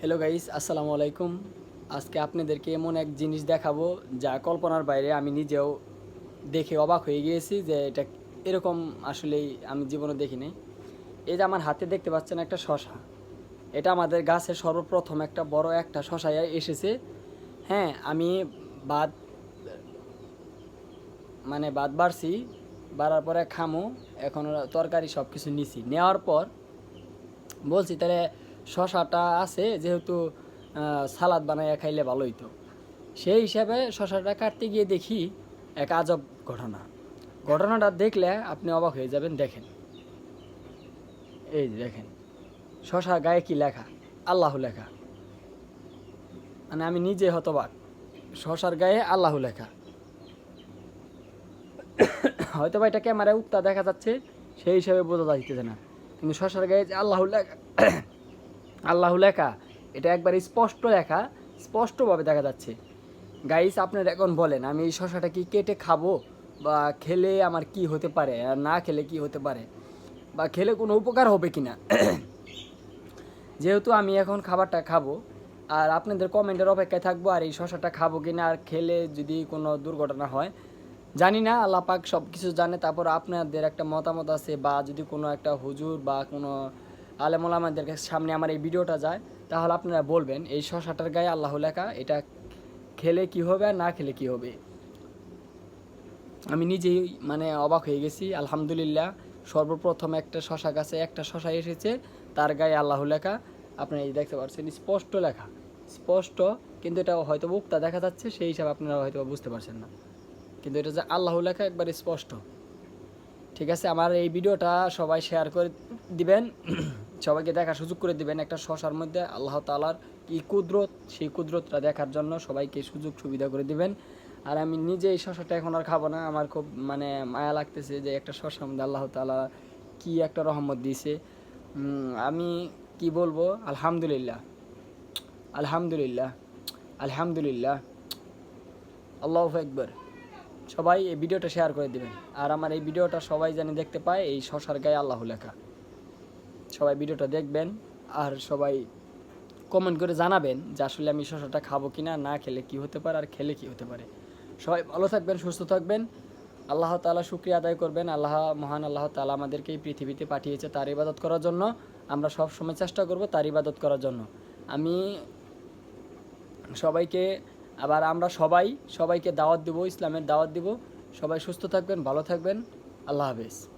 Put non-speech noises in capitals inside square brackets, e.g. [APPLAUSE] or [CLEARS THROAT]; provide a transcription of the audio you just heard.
Hello guys আসসালামু আলাইকুম। আজকে আপনাদেরকে এমন এক জিনিস দেখাবো যা কল্পনার বাইরে আমি নিজেও দেখে অবাক হয়ে গিয়েছি যে এটা এরকম আসলেই আমি জীবনে দেখিনি। এই যে আমার হাতে দেখতে পাচ্ছেন একটা শশা। এটা আমাদের গাছের সর্বপ্রথম একটা বড় একটা শশা এসেছে। হ্যাঁ আমি বাদ মানে বাদ বাড়ছি, বাড়ার পরে খামো, এখন তরকারি সব কিছু নিছি। নেওয়ার পর বলছি, তাহলে শশাটা আছে, যেহেতু সালাদ বানাইয়া খাইলে ভালো হইতো। সেই হিসাবে শশাটা কাটতে গিয়ে দেখি এক আজব ঘটনা। ঘটনাটা দেখলে আপনি অবাক হয়ে যাবেন, দেখেন। এই দেখেন, শশা গায়ে কি লেখা? আল্লাহ লেখা। মানে আমি নিজে হতবাক, শশার গায়ে আল্লাহ লেখা। হয়তো বা এটা ক্যামেরায় উক্তা দেখা যাচ্ছে, সেই হিসাবে বোঝা যাইতেছে না। কিন্তু শশার গায়ে যে আল্লাহ লেখা আল্লাহ লেখা। এটা একবার স্পষ্ট লেখা, স্পষ্টভাবে দেখা যাচ্ছে। গাইস আপনারা এখন বলেন, আমি এই শশাটা কি কেটে খাব? বা খেলে আমার কি হতে পারে? আর না খেলে কি হতে পারে? বা খেলে কোনো উপকার হবে কি না [CLEARS THROAT] যেহেতু আমি এখন খাবারটা খাব, আর আপনাদের কমেন্টের অপেক্ষায় থাকব, আর এই শশাটা খাব কি না আর খেলে যদি কোনো দুর্ঘটনা হয়, জানি না, আল্লাহ পাক সব কিছু জানে। তারপর আপনাদের একটা মতামত আছে, বা যদি কোনো একটা হুজুর বা কোনো আলেমুলামাদের সামনে আমার এই ভিডিওটা যায়, তাহলে আপনারা বলবেন, এই শশাটার গায়ে আল্লাহ লেখা, এটা খেলে কি হবে আর না খেলে কি হবে? আমি নিজেই মানে অবাক হয়ে গেছি, আলহামদুলিল্লাহ, সর্বপ্রথম একটা শশা গাছে একটা শশা এসেছে, তার গায়ে আল্লাহ লেখা, আপনারা এই দেখতে পাচ্ছেন, স্পষ্ট লেখা, স্পষ্ট, কিন্তু এটা হয়তো উক্তা দেখা যাচ্ছে, সেই হিসাবে আপনারা হয়তো বুঝতে পারছেন না। কিন্তু এটা যে আল্লাহ লেখা একবার স্পষ্ট। ঠিক আছে, আমার এই ভিডিওটা সবাই শেয়ার করে দিবেন। সবাইকে দেখার সুযোগ করে দিবেন একটা শশার মধ্যে। আল্লাহ তালার কি কুদরত, সেই কুদরতটা দেখার জন্য সবাইকে সুযোগ সুবিধা করে দিবেন। আর আমি নিজে এই শশাটা এখন আর খাব না। আমার খুব মানে মায়া লাগতেছে যে একটা শশার মধ্যে আল্লাহ তালা কি একটা রহমত দিয়েছে। আমি কি বলব? আলহামদুলিল্লাহ। আলহামদুলিল্লাহ। আলহামদুলিল্লাহ। আল্লাহ একবার সবাই এই ভিডিওটা শেয়ার করে দিবেন। আর আমার এই ভিডিওটা সবাই জানি দেখতে পায়, এই শশার গায়ে আল্লাহ লেখা। সবাই ভিডিওটা দেখবেন আর সবাই কমেন্ট করে জানাবেন যে আসলে আমি শশাটা খাব কিনা, না খেলে কি হতে পারে আর খেলে কি হতে পারে। সবাই ভালো থাকবেন, সুস্থ থাকবেন। আল্লাহ তালা শুক্রিয়া আদায় করবেন। আল্লাহ, মহান আল্লাহ তালা আমাদেরকে এই পৃথিবীতে পাঠিয়েছে তার ইবাদত করার জন্য। আমরা সব সময় চেষ্টা করব তার ইবাদত করার জন্য। আমি সবাইকে, আবার আমরা সবাই, সবাইকে দাওয়াত দিব, ইসলামের দাওয়াত দিব। সবাই সুস্থ থাকবেন, ভালো থাকবেন। আল্লাহ হাফেজ।